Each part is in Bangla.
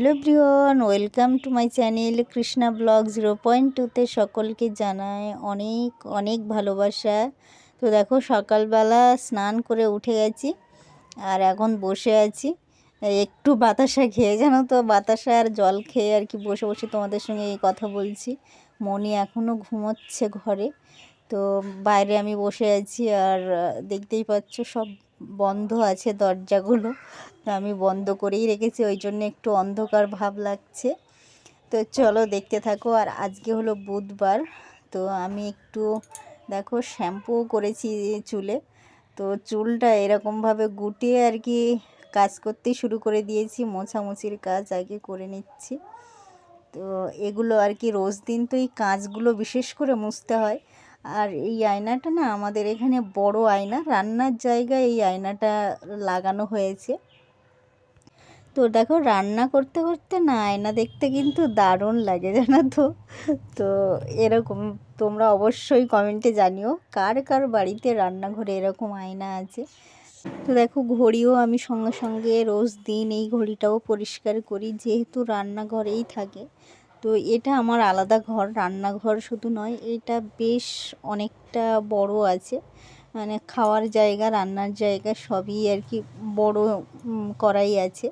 Hello Brian welcome to my channel Krishna blog zero point টুতে সকলকে জানায় অনেক অনেক ভালোবাসা। তো দেখো, সকালবেলা স্নান করে উঠে গেছি আর এখন বসে আছি। একটু বাতাসা খেয়ে, জানো তো, বাতাসা আর জল খেয়ে আর কি বসে বসে তোমাদের সঙ্গে এই কথা বলছি। মনি এখনও ঘুমোচ্ছে ঘরে। তো বাইরে আমি বসে আছি আর দেখতেই পাচ্ছ সব বন্ধ আছে দরজাগুলো। তো আমি বন্ধ করেই রেখেছি, ওই জন্য একটু অন্ধকার ভাব লাগছে। তো চলো দেখতে থাকো, আর আজকে হলো বুধবার। তো আমি একটু, দেখো, শ্যাম্পু করেছি চুলে। তো চুলটা এরকমভাবে গুটিয়ে আর কি কাজ করতেই শুরু করে দিয়েছি, মোছামুছির কাজ আগে করে নিচ্ছি। তো এগুলো আর কি রোজ দিন তো এই কাজগুলো বিশেষ করে মুছতে হয়। আর এই আয়নাটা না আমাদের এখানে বড় আয়না, রান্নার জায়গায় এই আয়নাটা লাগানো হয়েছে। তো দেখো, রান্না করতে করতে না আয়না দেখতে কিন্তু দারুণ লাগে, জানো তো? তো এরকম তোমরা অবশ্যই কমেন্টে জানিও, কার কার বাড়িতে রান্নাঘরে এরকম আয়না আছে। তো দেখো, ঘড়িও আমি সঙ্গে সঙ্গে রোজ দিন এই ঘড়িটাও পরিষ্কার করি, যেহেতু রান্নাঘরেই থাকে। তো এটা আমার আলাদা ঘর, রান্নাঘর শুধু নয়, এটা বেশ অনেকটা বড় আছে। মানে খাওয়ার জায়গা, রান্নার জায়গা সবই আর কি বড় করাই আছে।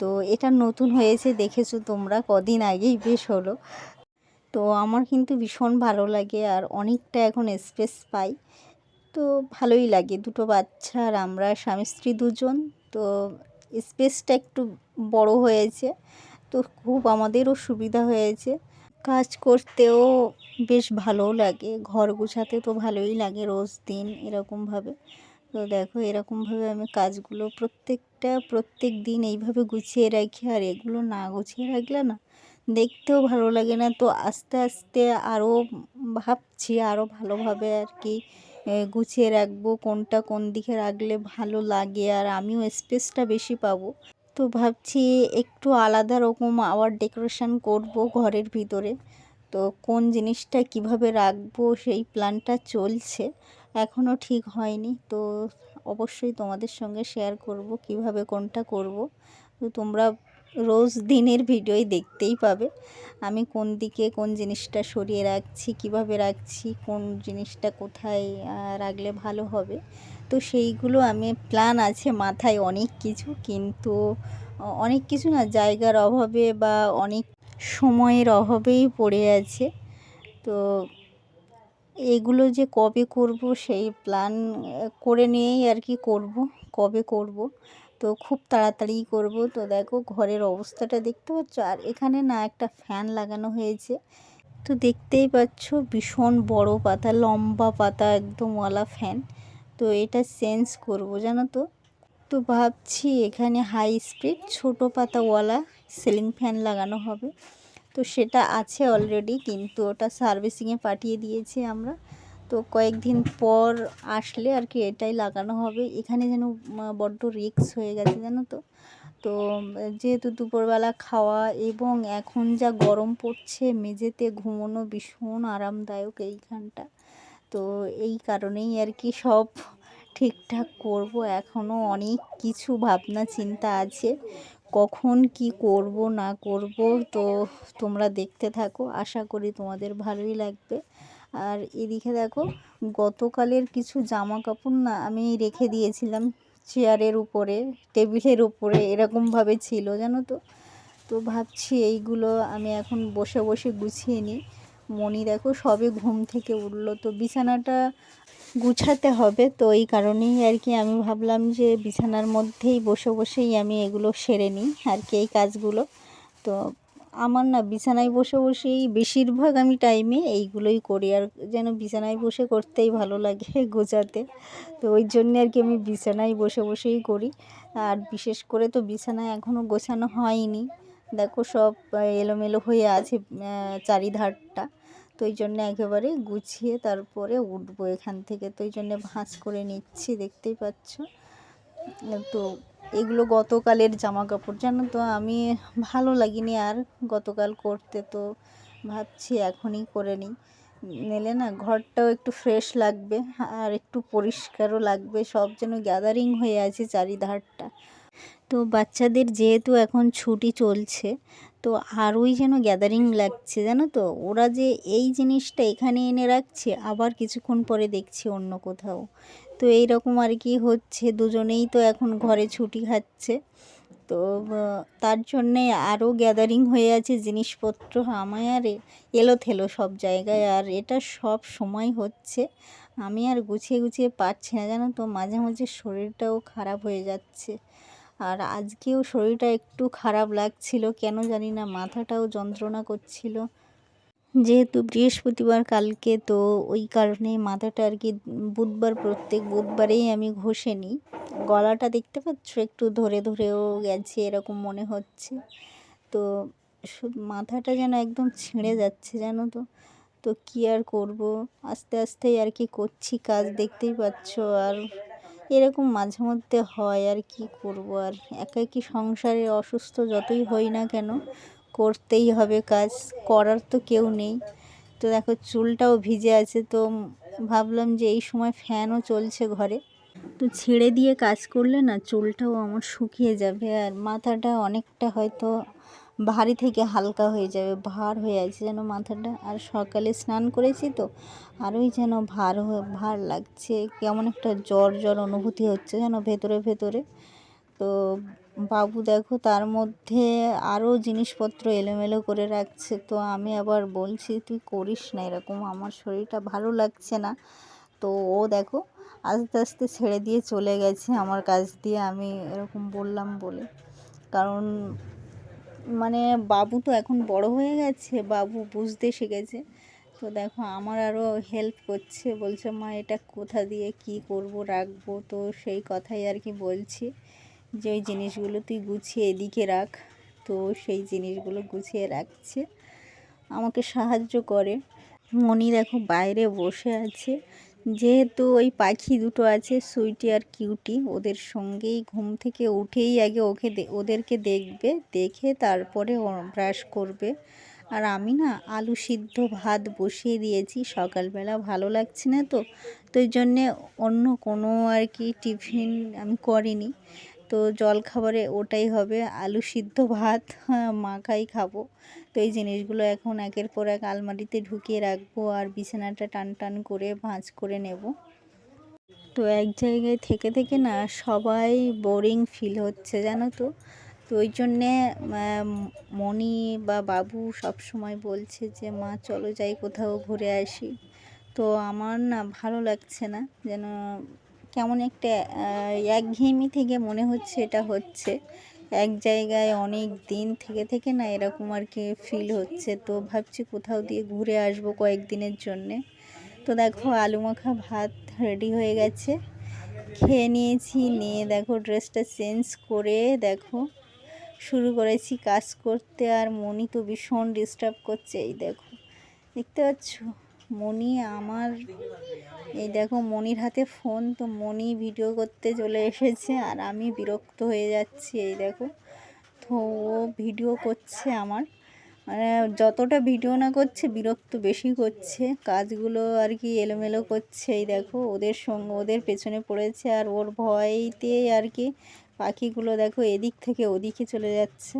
তো এটা নতুন হয়েছে দেখেছ তোমরা, কদিন আগেই বেশ হলো। তো আমার কিন্তু ভীষণ ভালো লাগে আর অনেকটা এখন স্পেস পাই। তো ভালোই লাগে, দুটো বাচ্চা আর আমরা স্বামী স্ত্রী দুজন। তো স্পেসটা একটু বড় হয়েছে। তো খুব আমাদেরও সুবিধা হয়েছে। কাজ করতেও বেশ ভালোও লাগে। ঘর গুছাতে তো ভালোই লাগে রোজ দিন এরকমভাবে। তো দেখো এরকমভাবে আমি কাজগুলো প্রত্যেকটা, প্রত্যেক দিন এইভাবে গুছিয়ে রাখি আর এগুলো না গুছিয়ে রাখলে না দেখতেও ভালো লাগে না। তো আস্তে আস্তে আরও ভাবছি আরও ভালোভাবে আর কি গুছিয়ে রাখব কোনটা কোন দিকে রাখলে ভালো লাগে আর আমিও স্পেসটা বেশি পাবো। তো ভাবছি একটু আলাদা রকম আবার ডেকোরেশন করব ঘরের ভিতরে। তো কোন জিনিসটা কীভাবে রাখব সেই প্ল্যানটা চলছে এখনও ঠিক হয়নি। তো অবশ্যই তোমাদের সঙ্গে শেয়ার করব কীভাবে কোনটা করব। তো তোমরা রোজ দিনের ভিডিওই দেখতেই পাবে। আমি কোন দিকে কোন জিনিসটা সরিয়ে রাখছি, কীভাবে রাখছি, কোন জিনিসটা কোথায় রাখলে ভালো হবে। তো সেইগুলো আমি প্ল্যান আছে মাথায় অনেক কিছু, কিন্তু অনেক কিছু না, জায়গার অভাবে বা অনেক সময়ের অভাবেই পড়ে আছে। তো এগুলো যে কবে করব, সেই প্ল্যান করে নিয়েই আর কি করব। কবে করব? তো খুব তাড়াতাড়ি করব। তো দেখো ঘরের অবস্থাটা দেখতে পাচ্ছ? আর এখানে না একটা ফ্যান লাগানো হয়েছে। তো দেখতেই পাচ্ছ ভীষণ বড় পাতা, লম্বা পাতা একদম ওয়ালা ফ্যান। তো এটা চেঞ্জ করব, জানো তো? তো ভাবছি এখানে হাই স্পিড ছোটো পাতাওয়ালা সিলিং ফ্যান লাগানো হবে। তো সেটা আছে অলরেডি, কিন্তু ওটা সার্ভিসিংয়ে পাঠিয়ে দিয়েছি আমরা। তো কয়েকদিন পর আসলে আর কি এটাই লাগানো হবে। এখানে যেন বড্ড রিক্স হয়ে গেছে জানো তো। তো, যেহেতু দুপুরবেলা খাওয়া এবং এখন যা গরম পড়ছে, মেঝেতে ঘুমোনো ভীষণ আরামদায়ক এইখানটা। তো এই কারণেই আর কি সব ঠিকঠাক করব। এখনও অনেক কিছু ভাবনা চিন্তা আছে। কখন কি করব, না করব, তো তোমরা দেখতে থাকো। আশা করি তোমাদের ভালোই লাগবে। আর এদিকে দেখো, গতকালের কিছু জামা কাপড় না আমি রেখে দিয়েছিলাম চেয়ারের উপরে, টেবিলের উপরে, এরকমভাবে ছিল, জানো তো? তো ভাবছি এইগুলো আমি এখন বসে বসে গুছিয়ে নিই। মনি দেখো সবে ঘুম থেকে উঠল, তো বিছানাটা গুছাতে হবে, তো এই কারণেই আর কি আমি ভাবলাম যে বিছানার মধ্যেই বসে বসেই আমি এগুলো সেরে নিই আর কি এই কাজগুলো। তো আমার না বিছানায় বসে বসেই বেশিরভাগ আমি টাইমে এইগুলোই করি আর যেন বিছানায় বসে করতেই ভালো লাগে গোছাতে। তো ওই জন্যে আর কি আমি বিছানায় বসে বসেই করি। আর বিশেষ করে তো বিছানায় এখনও গোছানো হয়নি। দেখো সব এলোমেলো হয়ে আছে চারিধারটা। তো ওই জন্য একেবারে গুছিয়ে তারপরে উঠবো এখান থেকে। তো ওই জন্যে ভাঁজ করে নিচ্ছি, দেখতেই পাচ্ছ। তো এগুলো গতকালের জামা কাপড় জানো তো আমি ভালো লাগিনি আর গতকাল করতে তো ভাবছি এখনই করে নিই। নিলে না ঘরটাও একটু ফ্রেশ লাগবে আর একটু পরিষ্কারও লাগবে, সব যেন গ্যাদারিং হয়ে আছে চারিধারটা। তো বাচ্চাদের যেহেতু এখন ছুটি চলছে, তো আরোই যেন গ্যাদারিং লাগছে, জানো তো? ওরা যে এই জিনিসটা এখানে এনে রাখছে, আবার কিছুক্ষণ পরে দেখছি অন্য কোথাও। তো এই রকম আর কি হচ্ছে, দুজনেই তো এখন ঘরে ছুটি খাচ্ছে। তো তার জন্যে আরও গ্যাদারিং হয়ে আছে, জিনিসপত্র আমার এলো থেলো সব জায়গায়। আর এটা সব সময় হচ্ছে, আমি আর গুছিয়ে গুছিয়ে পারছি না, জানো তো? মাঝে মাঝে শরীরটাও খারাপ হয়ে যাচ্ছে। আর আজকেও শরীরটা একটু খারাপ লাগছিল, কেন জানি না, মাথাটাও যন্ত্রণা করছিল। যেহেতু বৃহস্পতিবার কালকে, তো ওই কারণে মাথাটা আর কি বুধবার, প্রত্যেক বুধবারেই আমি ঘষে নিই। গলাটা দেখতে পাচ্ছ? একটু ধরে ধরেও গেছে, এরকম মনে হচ্ছে। তো মাথাটা যেন একদম ছিঁড়ে যাচ্ছে, জানো তো। তো কী আর করব? আস্তে আস্তেই আর কি করছি, কাজ দেখতেই পাচ্ছ। আর এরকম মাঝে মধ্যে হয় আর কি করব আর একা কি সংসারে অসুস্থ যতই হই না কেন, করতেই হবে কাজ, করার তো কেউ নেই। তো দেখো চুলটাও ভিজে আছে তো ভাবলাম যে এই সময় ফ্যানও চলছে ঘরে। তো ছেড়ে দিয়ে কাজ করলে না চুলটাও আমার শুকিয়ে যাবে আর মাথাটা অনেকটা হয়তো ভারী থেকে হালকা হয়ে যাবে, ভার হয়ে আছে যেন মাথাটা। আর সকালে স্নান করেছি তো, আরোই যেন ভার হয়ে ভার লাগছে। কেমন একটা জ্বর জ্বর অনুভূতি হচ্ছে যেন ভেতরে ভেতরে। তো বাবু দেখো, তার মধ্যে আরও জিনিসপত্র এলোমেলো করে রাখছে। তো আমি আবার বলছি, তুই করিস না এরকম, আমার শরীরটা ভালো লাগছে না। তো ও দেখো, আস্তে আস্তে ছেড়ে দিয়ে চলে গেছে আমার কাছ দিয়ে, আমি এরকম বললাম বলে। কারণ মানে বাবু তো এখন বড় হয়ে গেছে, বাবু বুঝতে শিখেছে। তো দেখো, আমার আরও হেল্প করছে, বলছে, মা, এটা কোথা দিয়ে কি করব, রাখব? তো সেই কথাই আর কি বলছি যে, ওই জিনিসগুলো তুই গুছিয়ে এদিকে রাখ। তো সেই জিনিসগুলো গুছিয়ে রাখছে। আমাকে সাহায্য করে। মনি দেখো বাইরে বসে আছে। যেহেতু ওই পাখি দুটো আছে, সুইটি আর কিউটি, ওদের সঙ্গেই ঘুম থেকে উঠেই আগে ওকে ওদেরকে দেখবে, দেখে তারপরে ব্রাশ করবে। আর আমি না আলু সিদ্ধ ভাত বসিয়ে দিয়েছি, সকালবেলা ভালো লাগছে না তো তো জন্যে অন্য কোনো আর কি টিফিন আমি করিনি। তো জল খাবারে ওটাই হবে আলু সিদ্ধ ভাত হ্যাঁ, মাখাই খাব। তো এই জিনিসগুলো এখন একের পর এক আলমারিতে ঢুকিয়ে রাখব আর বিছানাটা টান টান করে ভাঁজ করে নেব। তো এক জায়গায় থেকে থেকে না সবাই বোরিং ফিল হচ্ছে জানো তো? তো ওই জন্যে মণি বা বাবু সব সময় বলছে যে মা চলো যাই কোথাও ঘুরে আসি। তো আমার না ভালো লাগছে না যেন কেমন একটা একঘেয়েমি থেকে মনে হচ্ছে এটা হচ্ছে। এক জায়গায় অনেক দিন থেকে থেকে না এরকম আর কি ফিল হচ্ছে। তো ভাবছি কোথাও দিয়ে ঘুরে আসব কয়েকদিনের জন্যে। তো দেখো, আলু মাখা ভাত রেডি হয়ে গেছে। খেয়ে নিয়েছি, নিয়ে দেখো ড্রেসটা চেঞ্জ করে দেখো, শুরু করেছি কাজ করতে। আর মনি তো ভীষণ ডিস্টার্ব করছে, এই দেখো। দেখতে পাচ্ছ? মনি আমার, এই দেখো মনির হাতে ফোন, তো মনি ভিডিও করতে চলে এসেছে আর আমি বিরক্ত হয়ে যাচ্ছি, এই দেখো। তো ও ভিডিও করছে আমার মানে যতটা ভিডিও না করছে, বিরক্ত বেশি করছে, কাজগুলো আর কি এলোমেলো করছে, এই দেখো, ওদের সঙ্গে, ওদের পেছনে পড়েছে আর ওর ভয়তে আর কি পাখিগুলো দেখো এদিক থেকে ওদিকে চলে যাচ্ছে।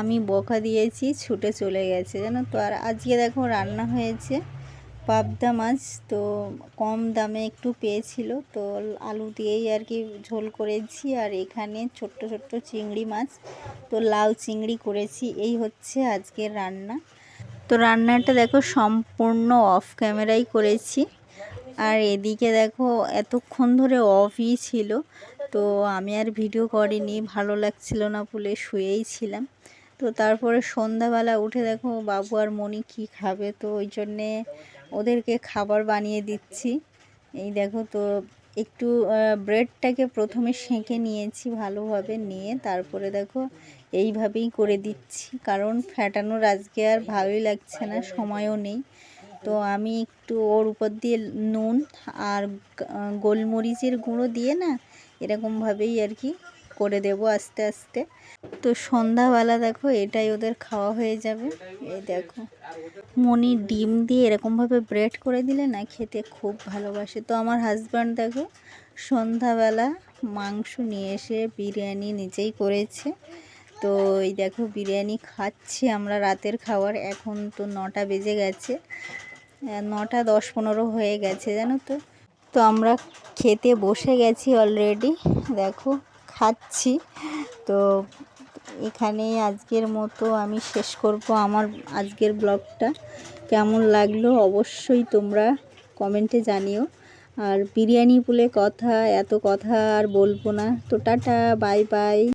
আমি বকা দিয়েছি, ছুটে চলে গেছে, জানো তো। আর আজকে দেখো রান্না হয়েছে পাবদা মাছ, তো কম দামে একটু পেয়েছিল। তো আলু দিয়েই আর কি ঝোল করেছি, আর এখানে ছোট্ট ছোট্ট চিংড়ি মাছ, তো লাউ চিংড়ি করেছি। এই হচ্ছে আজকের রান্না। তো রান্নাটা দেখো সম্পূর্ণ অফ ক্যামেরাই করেছি। আর এদিকে দেখো এতক্ষণ ধরে অফই ছিল তো আমি আর ভিডিও করিনি, ভালো লাগছিল না বলে শুয়েই ছিলাম। তো তারপরে সন্ধ্যাবেলা উঠে দেখো বাবু আর মনি কি খাবে, তো ওই জন্যে ওদেরকে খাবার বানিয়ে দিচ্ছি। এই দেখো তো একটু ব্রেডটাকে প্রথমে সেঁকে নিয়েছি ভালোভাবে নিয়ে, তারপরে দেখো এইভাবেই করে দিচ্ছি। কারণ ফ্যাটানোর আজকে আর ভালোই লাগছে না, সময়ও নেই। তো আমি একটু ওর উপর দিয়ে নুন আর গোলমরিচের গুঁড়ো দিয়ে না এরকমভাবেই আর কি করে দেব আস্তে আস্তে। তো সন্ধ্যাবেলা দেখো এটাই ওদের খাওয়া হয়ে যাবে। এই দেখো। মনি ডিম দিয়ে এরকমভাবে ব্রেড করে দিলে না খেতে খুব ভালোবাসে। তো আমার হাজব্যান্ড দেখো সন্ধ্যাবেলা মাংস নিয়ে এসে বিরিয়ানি নিজেই করেছে। তো এই দেখো বিরিয়ানি খাচ্ছি আমরা রাতের খাবার। এখন তো নটা বেজে গেছে। নটা দশ পনেরো হয়ে গেছে, জানো তো? তো আমরা খেতে বসে গেছি অলরেডি দেখো, খাচ্ছি। তো এখানে আজকের মতো আমি শেষ করব আমার আজকের ব্লগটা। কেমন লাগল অবশ্যই তোমরা কমেন্টে জানিও। আর বিরিয়ানি বলে কথা, এত কথা আর বলব না। তো টাটা, বাই বাই।